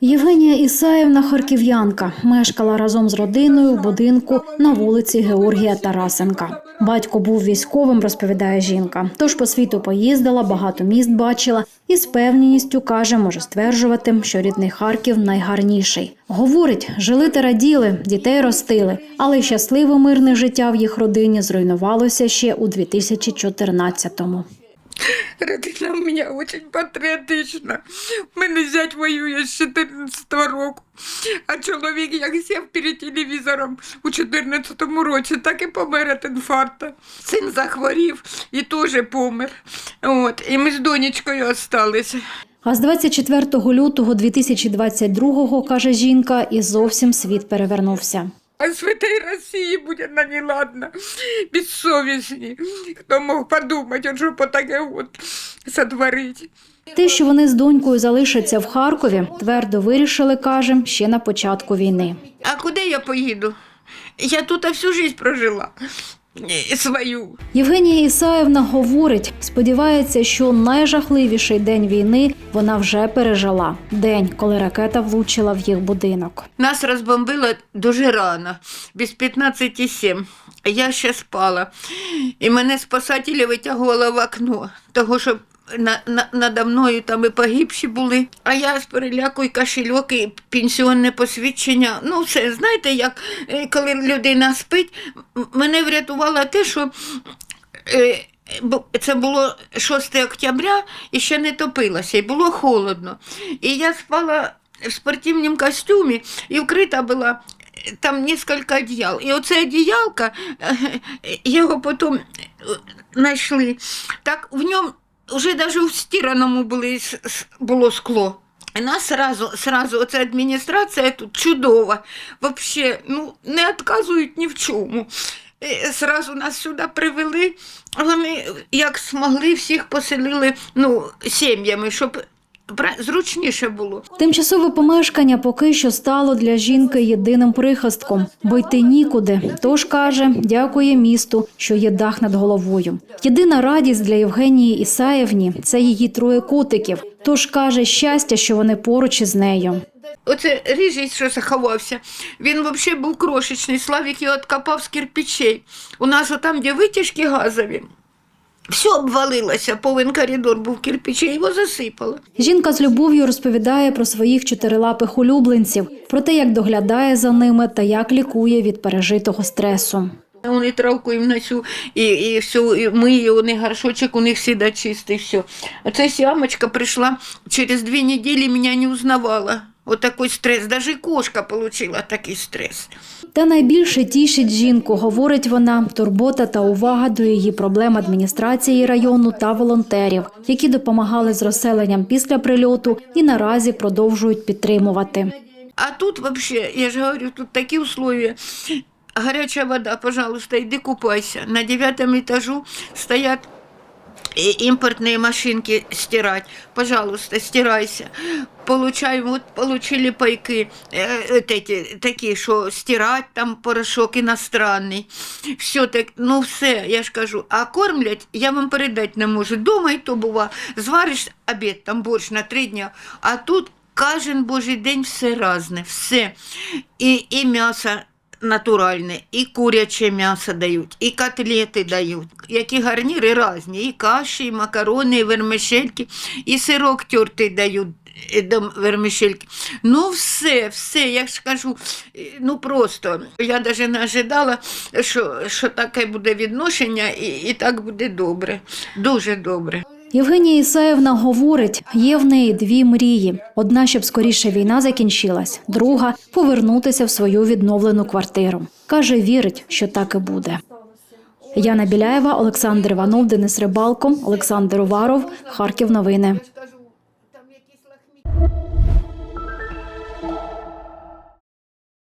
Євгенія Ісаївна харків'янка мешкала разом з родиною в будинку на вулиці Георгія Тарасенка. Батько був військовим, розповідає жінка. Тож по світу поїздила, багато міст бачила і з певністю каже, може стверджувати, що рідний Харків найгарніший. Говорить, жили та раділи, дітей ростили, але щасливе мирне життя в їх родині зруйнувалося ще у 2014-му. Родина у меня очень патріотична. Мене зять воює з 14 року. А чоловік як сів перед телевізором у 14 році, так і помер від інфаркта. Син захворів і теж помер. От, і ми з донечкою осталися. А з 24 лютого 2022-го, каже жінка, і зовсім світ перевернувся. А с в этой России будет на неладно. Бессовестні. Хто мог подумати, що по таке от сотворить. Те, що вони з донькою залишаться в Харкові, твердо вирішили, каже, ще на початку війни. А куди я поїду? Я тут всю жизнь прожила. Свою. Євгенія Ісаївна говорить, сподівається, що найжахливіший день війни вона вже пережила. День, коли ракета влучила в їх будинок. Нас розбомбило дуже рано, без 15,7. Я ще спала. І мене спасателі витягували в окно, того, що на, на, надо мною там і погибші були. А я з переляку і кошельок, і пенсіонне посвідчення. Ну, все, знаєте, як е, коли людина спить, мене врятувало те, що. Це було 6 октября і ще не топилося, і було холодно. І я спала в спортивному костюмі і вкрита була е, там несколько одеял. І оце одеялко, е, його потім е, знайшли. Так в ньому вже навіть в стираному були, було скло. І нас сразу, сразу, оця адміністрація тут чудова. Вообще, ну, не відказують ні в чому. Сразу нас сюди привели. Вони як змогли, всіх поселили ну, сім'ями, щоб зручніше було. Тимчасове помешкання поки що стало для жінки єдиним прихистком, бо йти нікуди. Тож каже, дякує місту, що є дах над головою. Єдина радість для Євгенії Ісаєвні це її троє котиків. Тож каже щастя, що вони поруч із нею. Оце рижий, що заховався. Він взагалі був крошечний. Славік його відкопав з кирпичей. У нас отам, де витяжки газові, все обвалилося, повен коридор був кирпичей, його засипало. Жінка з любов'ю розповідає про своїх чотирилапих улюбленців, про те, як доглядає за ними та як лікує від пережитого стресу. Вони травку їм носю, і, і все, і миє, у них горшочок у них всегда чистий, все. А ця сямочка прийшла через дві неділі, мене не узнавала. Вот такой стрес. Даже кошка получила такий стрес. Та найбільше тішить жінку, говорить вона, турбота та увага до її проблем адміністрації району та волонтерів, які допомагали з розселенням після прильоту і наразі продовжують підтримувати. А тут вообще, я же говорю, тут такие условия. Горячая вода, пожалуйста, иди купайся. На девятом этажу стоят и- импортные машинки стирать. Пожалуйста, стирайся. Получаем, вот получили пайки э, вот эти, такие, что стирать там порошок иностранный. Все так, ну все, я ж кажу. А кормлять я вам передати не можу. Дома і то бува. Звариш обід, там борщ на три дня, а тут кожен божий день все разне, все. І, і м'ясо натуральне, і куряче м'ясо дають, і котлети дають, які гарніри різні, і каші, і макарони, і вермишельки, і сирок тертий дають е, до вермишельки. Ну, все, все, я ж кажу, е, ну просто. Я навіть не ожидала, що, що таке буде відношення, і, і так буде добре, дуже добре. Євгенія Ісаєвна говорить, є в неї дві мрії: одна, щоб скоріше війна закінчилась, друга повернутися в свою відновлену квартиру. Каже, вірить, що так і буде. Яна Біляєва, Олександр Іванов, Денис Рибалко, Олександр Уваров, Харків. Новини.